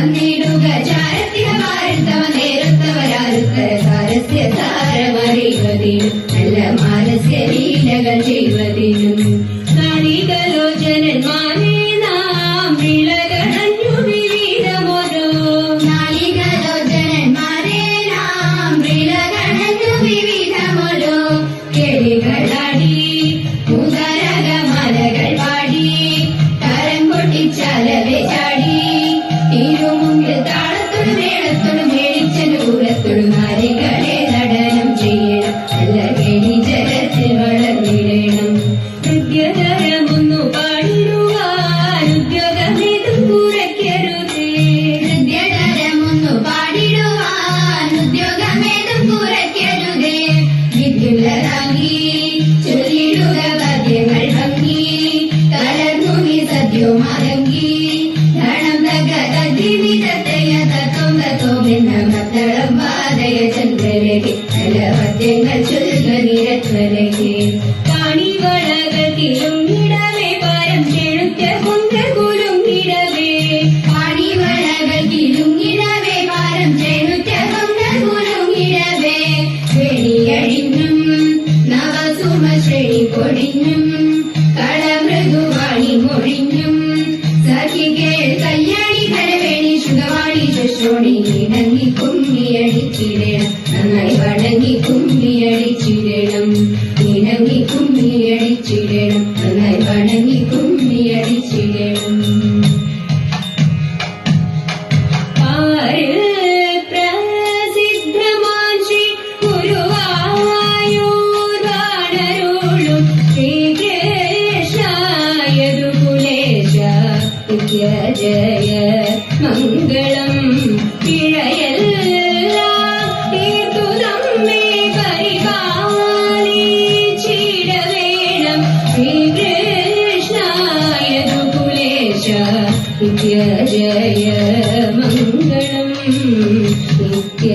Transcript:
വന്നിടുക ചാരത്തിന വാരത്തവ നേരത്തവരാരുത്ത സാരസ്യ സാരമറിയുന്നതിനും നല്ല മാനസ്യ ലീലകൾ ചെയ്യുന്നതിനും ഇരുമുമ്പിൽ താളത്തോട് മേളത്തോട് മേടിച്ചന് പൂരത്തോട് നടനം ചെയ്യണം. നല്ല കേളി ജലത്തിൽ വളർന്നിടണം. നൃത്യതരമൊന്നു പാടിടുവാൻ ഉദ്യോഗമേതും കുറയ്ക്കരുതേ. ഹൃദ്യതരമൊന്നു പാടിടുവാൻ ഉദ്യോഗമേതും കുറയ്ക്കരുതേ. വിദ്യുല്ലരാഗി ചൊല്ലിടുക പദ്യങ്ങൾ ഭംഗി. കലർന്നു നീ സദ്യവുമാരങ്കി ധനം തത്വം തത്വമെന്ന മത്തളം വാദയ ചന്ദ്രരകെ നല്ല പദ്യങ്ങൾ ചൊല്ലുക നിരത്വരകെ പാണിവളകത്തിലും ഇടവേ പാരം ചെഴുത്ത കൊണ്ടകുലും ഇടവേ പാണിവളകൾ കിലുങ്ങിടവേ പാരം ചേണുറ്റ കൊണ്ടകുലുങ്ങിടവേ വെളിയഴിഞ്ഞും നവസുമ കല്യാണി ശുഗവാണി ശുശ്രോണി ഇണങ്ങി കുമ്പിയടിച്ചിടണം നന്നായി വണങ്ങി കുമ്പിയടിച്ചിടണം. ഇണങ്ങി കുമ്മിയടിച്ചിടണം നന്നായി വണങ്ങി കുമ്മിയടിച്ചിടണം ജയ മംഗളം പിഴയെല്ലാം തീർത്തു നമ്മെ പരിപാലിച്ചിടവേണം ശ്രീകൃഷ്ണായതു കുലേശ നിത്യ ജയ മംഗളം നിത്യ